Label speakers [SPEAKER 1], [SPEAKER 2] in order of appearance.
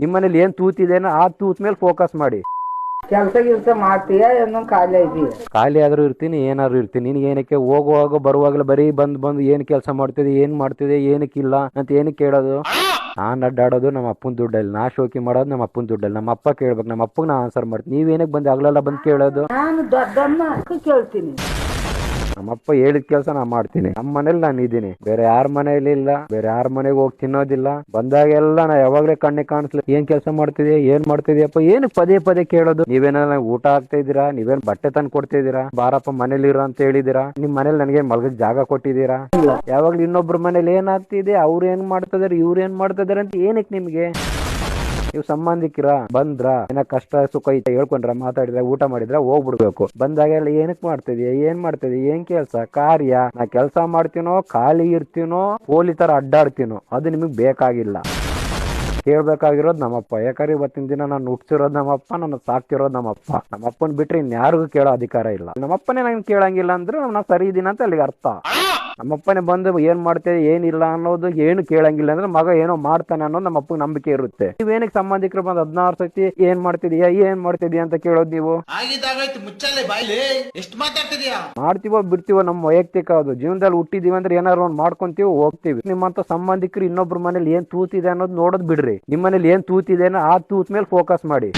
[SPEAKER 1] ನಿಮ್ಮ ಮನೇಲಿ ಏನ್ ತೂತಿದೇನೋ ಆ ತೂತ್ ಮೇಲೆ ಫೋಕಸ್ ಮಾಡಿ.
[SPEAKER 2] ಕೆಲಸ ಕೆಲಸ ಮಾಡ್ತೀಯ ಏನೋ ಖಾಲಿ ಇದೀಯ?
[SPEAKER 1] ಖಾಲಿ ಆದ್ರೂ ಇರ್ತೀನಿ ಏನಾದ್ರು ಇರ್ತೀನಿ. ನಿನಗೆ ಏನಕ್ಕೆ ಹೋಗುವಾಗ ಬರುವಾಗಲೇ ಬರೀ ಬಂದ್ ಬಂದು ಏನ್ ಕೆಲಸ ಮಾಡ್ತಿದೆ ಏನ್ ಮಾಡ್ತಿದೆ ಏನಕ್ಕಿಲ್ಲ ಅಂತ ಏನಕ್ಕೆ ಕೇಳೋದು? ನಾನ್ ಅಡ್ಡಾಡೋದು ನಮ್ಮ ಅಪ್ಪನ ದುಡ್ಡಲ್ಲಿ ನಾ ಶೋಕಿ ಮಾಡೋದು ನಮ್ಮ ಅಪ್ಪನ ದುಡ್ಡಲ್ಲಿ. ನಮ್ಮ ಅಪ್ಪ ಕೇಳ್ಬೇಕು ನಮ್ಮ ಅಪ್ಪಗೆ ನಾ ಆನ್ಸರ್ ಮಾಡ್ತೀನಿ. ನೀವೇನಕ್ಕೆ ಬಂದು ಆಗ್ಲೆಲ್ಲ ಬಂದು ಕೇಳೋದು?
[SPEAKER 2] ನಾನು ದೊಡ್ಡಮ್ಮ ಕೇಳ್ತೀನಿ.
[SPEAKER 1] ನಮ್ಮಪ್ಪ ಹೇಳಿದ ಕೆಲಸ ನಾ ಮಾಡ್ತೀನಿ. ನಮ್ಮ ಮನೇಲಿ ನಾನು ಇದ್ದೀನಿ ಬೇರೆ ಯಾರ ಮನೇಲಿ ಇಲ್ಲ, ಬೇರೆ ಯಾರ ಮನೆಗೆ ಹೋಗಿ ತಿನ್ನೋದಿಲ್ಲ. ಬಂದಾಗೆಲ್ಲ ನಾ ಯಾವಾಗ್ಲೇ ಕಣ್ಣಿಗೆ ಕಾಣಿಸ್ಲಿ, ಏನ್ ಕೆಲಸ ಮಾಡ್ತಿದ್ಯಾ, ಏನ್ ಮಾಡ್ತಿದ್ಯಪ್ಪ, ಏನು ಪದೇ ಪದೇ ಕೇಳೋದು. ನೀವೇನ ಊಟ ಹಾಕ್ತಾ ಇದ್ದೀರಾ, ನೀವೇನ್ ಬಟ್ಟೆ ತಂದು ಕೊಡ್ತಿದ್ದೀರಾ, ಬಾರಪ್ಪ ಮನೇಲಿ ಇರೋ ಅಂತ ಹೇಳಿದಿರಾ ನಿಮ್ ಮನೇಲಿ ನನಗೆ ಮಲಗ ಜಾಗ ಕೊಟ್ಟಿದ್ದೀರಾ? ಯಾವಾಗ್ಲೂ ಇನ್ನೊಬ್ರ ಮನೇಲಿ ಏನಾಗ್ತಿದೆ ಅವ್ರು ಏನ್ ಮಾಡ್ತಿದಾರೆ ಇವ್ರು ಏನ್ ಮಾಡ್ತಿದಾರೆ ಅಂತ ಏನಕ್ಕೆ ನಿಮ್ಗೆ? ನೀವು ಸಂಬಂಧಿಕರ, ಬಂದ್ರ, ಏನ ಕಷ್ಟ, ಸುಖ ಐತೆ ಹೇಳ್ಕೊಂಡ್ರ, ಮಾತಾಡಿದ್ರ, ಊಟ ಮಾಡಿದ್ರ ಹೋಗ್ಬಿಡ್ಬೇಕು. ಬಂದಾಗೆಲ್ಲ ಏನಕ್ ಮಾಡ್ತಿದ್ಯಾ, ಏನ್ ಮಾಡ್ತಿದ್ಯಾ, ಏನ್ ಕೆಲ್ಸ, ಕಾರ್ಯ, ನಾ ಕೆಲ್ಸ ಮಾಡ್ತೀನೋ, ಖಾಲಿ ಇರ್ತೀನೋ, ಪೋಲಿ ತರ ಅಡ್ಡಾಡ್ತೀನೋ, ಅದು ನಿಮಗ್ ಬೇಕಾಗಿಲ್ಲ. ಕೇಳ್ಬೇಕಾಗಿರೋದು ನಮ್ಮಪ್ಪ. ಯಾಕಂದ್ರೆ ಇವತ್ತಿನ ದಿನ ನಾನು ಹುಟ್ಟಿಸಿರೋದು ನಮ್ಮಪ್ಪ, ನನ್ನ ಸಾಕ್ತಿರೋದು ನಮ್ಮಪ್ಪ. ನಮ್ಮಪ್ಪನ ಬಿಟ್ರೆ ಇನ್ಯಾರಿಗೂ ಕೇಳೋ ಅಧಿಕಾರ ಇಲ್ಲ. ನಮ್ಮಪ್ಪನೇ ನಂಗೆ ಕೇಳಂಗಿಲ್ಲ ಅಂದ್ರೆ ನಾನು ಸರಿ ಇದೀನಿ ಅಂತ ಅಲ್ಲಿಗೆ ಅರ್ಥ. ನಮ್ಮಪ್ಪನೇ ಬಂದು ಏನ್ ಮಾಡ್ತೇವೆ ಏನಿಲ್ಲ ಅನ್ನೋದು ಏನು ಕೇಳಂಗಿಲ್ಲ ಅಂದ್ರೆ ಮಗ ಏನೋ ಮಾಡ್ತಾನೆ ಅನ್ನೋದು ನಮ್ಮ ಅಪ್ಪಗೆ ನಂಬಿಕೆ ಇರುತ್ತೆ. ನೀವೇನಕ್ಕೆ ಸಂಬಂಧಿಕರು ಬಂದು ಹದಿನಾರು ಸತಿ ಏನ್ ಮಾಡ್ತಿದೀಯಾ ಏನ್ ಮಾಡ್ತಿದೀಯ ಅಂತ ಕೇಳೋದು ನೀವು?
[SPEAKER 3] ಆಗಿದ್ದಾಗಾಯ್ತು ಮುಚ್ಚಲ್ಲೇ ಬಾಯ್ಲಿ ಎಷ್ಟು ಮಾತಾಡ್ತಿದ್ಯಾ?
[SPEAKER 1] ಮಾಡ್ತೀವೋ ಬಿಡ್ತೀವೋ ನಮ್ಮ ವೈಯಕ್ತಿಕ ಅದು. ಜೀವನದಲ್ಲಿ ಹುಟ್ಟಿದೀವಿ ಅಂದ್ರೆ ಏನಾದ್ರು ಒಂದು ಮಾಡ್ಕೊಂತೀವಿ ಹೋಗ್ತೀವಿ. ನಿಮ್ಮಂತ ಸಂಬಂಧಿಕರು ಇನ್ನೊಬ್ರ ಮನೇಲಿ ಏನ್ ತೂತಿದೆ ಅನ್ನೋದು ನೋಡೋದ್ ಬಿಡ್ರಿ. ನಿಮ್ಮ ಮನೇಲಿ ಏನ್ ತೂತಿದೆ ಆ ತೂತ್ ಮೇಲೆ ಫೋಕಸ್ ಮಾಡಿ.